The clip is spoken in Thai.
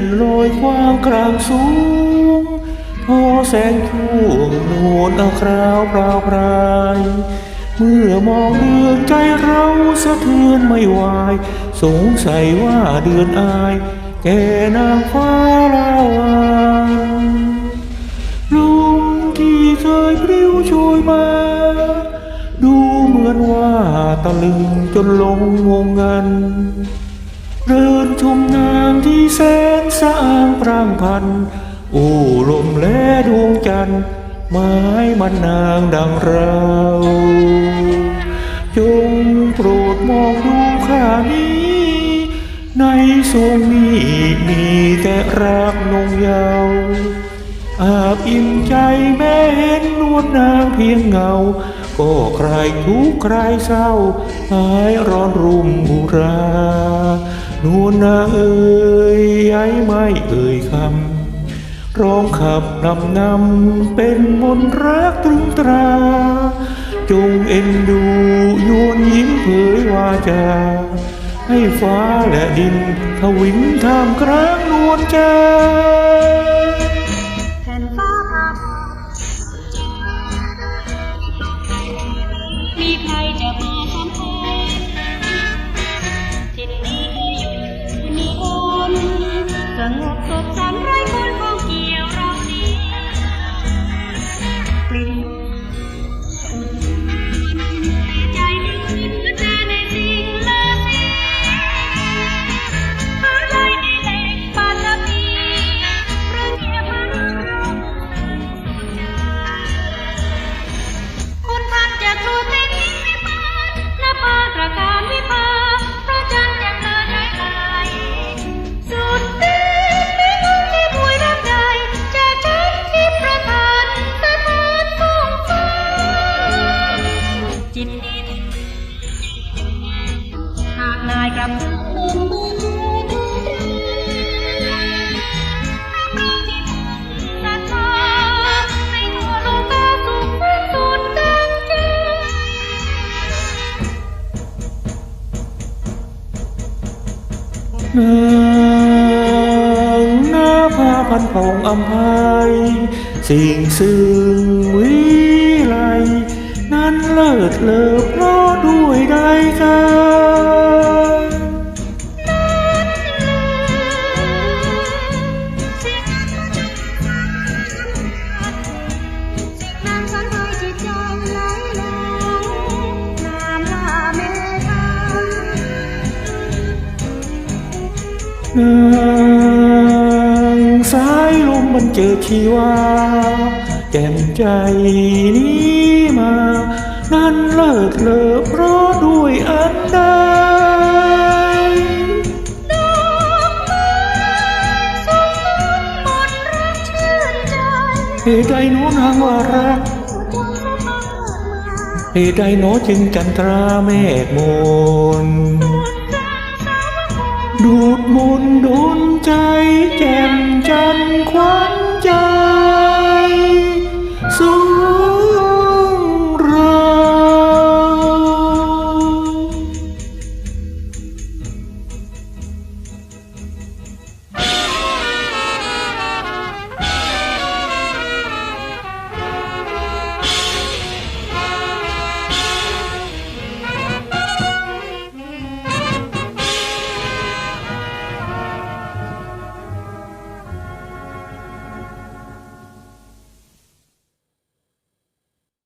นลอยกลางสูงพอแสงช่วงนวลเอาคราวพราวพรายเมื่อมองเดือนใจเราสะเทือนไม่ไหวสงสัยว่าเดือนอาย แกนางฟ้าลาวันลมที่เคยพริ้วโชยมา ดูเหมือนว่าตะลึงจนลงงงงัน เรินชมนางที่แสนสะอางพรางพัน โอ้ลมและดวงจันทร์ไม้มันนางดังเราจงโปรดมองดูข้านี้ ในสวงนี้มีแต่รักนงเยาวอาบอิ่มใจแม่เห็นนวลนางเพียงเงา ก็ใครทุกใครเศร้า หายร้อนรุ่มอุรานูนนาเอ่ยไอ้ไม่เอ่ยคำร้องขับนำนำเป็นมนตรักตรึงตรา จงเอ็นดูโยนยิ้มเผยวาจา ให้ฟ้าและดินทวินท่ามกลางนวลใจ นางหน้าผ้าพันผ่องอำไพยสิ่งซึ่งวิไลนั้นเลิศเลอเพราะด้วยใดกัน นางสายลมมันเจอชีวาแจ่มใจนี้มา นั้นเลิศเลอเพราะด้วยอันใดดอกไม้ทรงมนต์รักชื่นใจเหตุใดหนูนางว่ารักสุดยอดพระพักตร์เกิดมาเหตุใดหนอจึงจันทราเมฆมน ดูดบุญดุนใจแจ่มจันทร์ขวัน